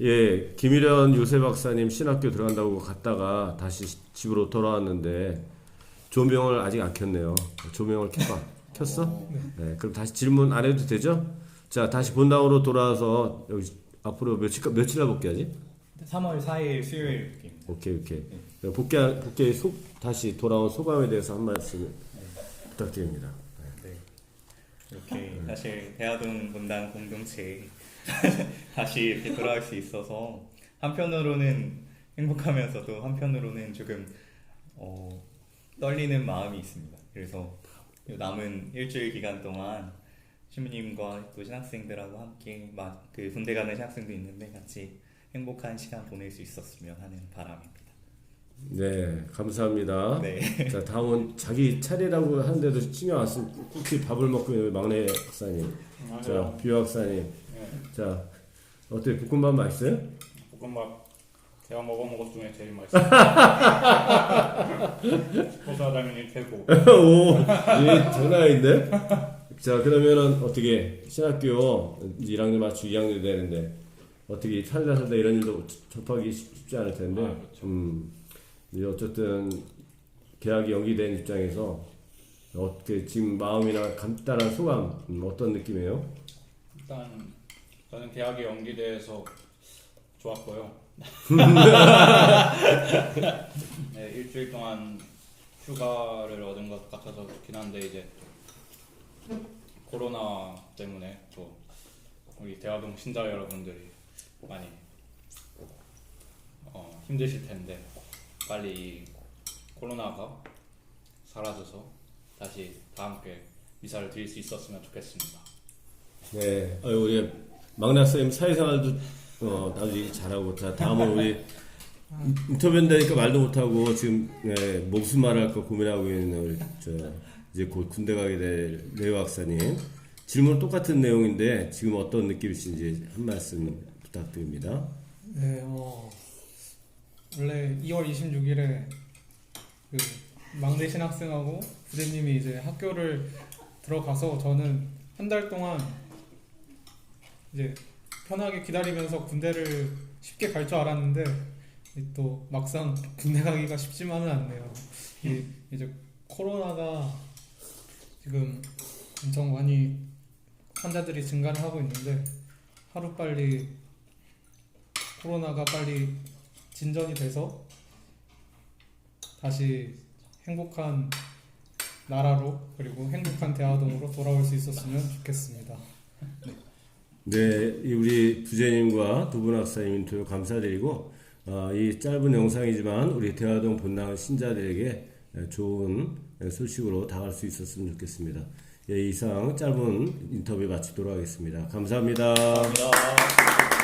예, 김일현 요새 박사님 신학교 들어간다고 갔다가 다시 집으로 돌아왔는데 조명을 아직 안 켰네요. 조명을 켜봐. 켰어? 네. 그럼 다시 질문 안 해도 되죠? 자, 다시 본당으로 돌아와서 여기 앞으로 며칠 며칠 날 복귀하지? 3월 4일 수요일 복귀입니다. 오케이 오케이. 복귀 복귀 소, 다시 돌아온 소감에 대해서 한 말씀 부탁드립니다. 네. 이렇게 사실 대화동 분당 공동체 다시 이렇게 돌아올 수 있어서 한편으로는 행복하면서도 한편으로는 조금 어, 떨리는 마음이 있습니다. 그래서 이 남은 일주일 기간 동안 신부님과 또 신학생들하고 함께 막 그 군대 가는 신학생도 있는데 같이 행복한 시간 보낼 수 있었으면 하는 바람입니다. 네, 감사합니다. 네. 자, 다음은 자기 차례라고 하는데도 신경 안 쓰고 꾹꾹히 밥을 먹고 있는 막내 박사님. 자, 비호 박사님. 네, 자, 어때 볶음밥 맛있어요? 볶음밥 제가 먹어본 것 중에 제일 맛있어요. 소사장님이 최고. 오, 예, 장난 아닌데? 자, 그러면은 어떻게 신학교 이제 1학년 맞추 2학년 되는데 어떻게 살다 살다 이런 일도 접하기 쉽지 않을 텐데, 아, 그렇죠. 음, 어쨌든 계약이 연기된 입장에서 어떻게 지금 마음이나 간단한 소감 음, 어떤 느낌이에요? 일단 저는 계약이 연기돼서 좋았고요. 네, 일주일 동안 휴가를 얻은 것 같아서 좋긴 한데 이제 코로나 때문에 또 우리 대화동 신자 여러분들이 많이 어, 힘드실 텐데 빨리 이 코로나가 사라져서 다시 다 함께 미사를 드릴 수 있었으면 좋겠습니다. 네, 아유, 우리 막내 쌤 사회생활도 어, 아주 잘하고 자 다음은 우리 인터뷰 한다니까 말도 못하고 지금 네, 뭐 무슨 말 할까 고민하고 있는 우리 저 이제 곧 군대 가게 될 레오 박사님 질문 똑같은 내용인데 지금 어떤 느낌이신지 한 말씀 부탁드립니다. 네, 어, 원래 2월 26일에 그 막내 신학생하고 부대님이 이제 학교를 들어가서 저는 한 달 동안 이제 편하게 기다리면서 군대를 쉽게 갈 줄 알았는데 이또 막상 군대 가기가 쉽지만은 않네요. 이 이제 코로나가 지금 엄청 많이 환자들이 증가를 하고 있는데 하루 빨리 코로나가 빨리 진전이 돼서 다시 행복한 나라로 그리고 행복한 대화동으로 돌아올 수 있었으면 좋겠습니다. 네, 이 우리 부재님과 두 분 학사님 인터뷰 감사드리고 어, 이 짧은 영상이지만 우리 대화동 본당 신자들에게 좋은 소식으로 다가갈 수 있었으면 좋겠습니다. 예, 이상 짧은 인터뷰 마치도록 하겠습니다 감사합니다. 감사합니다.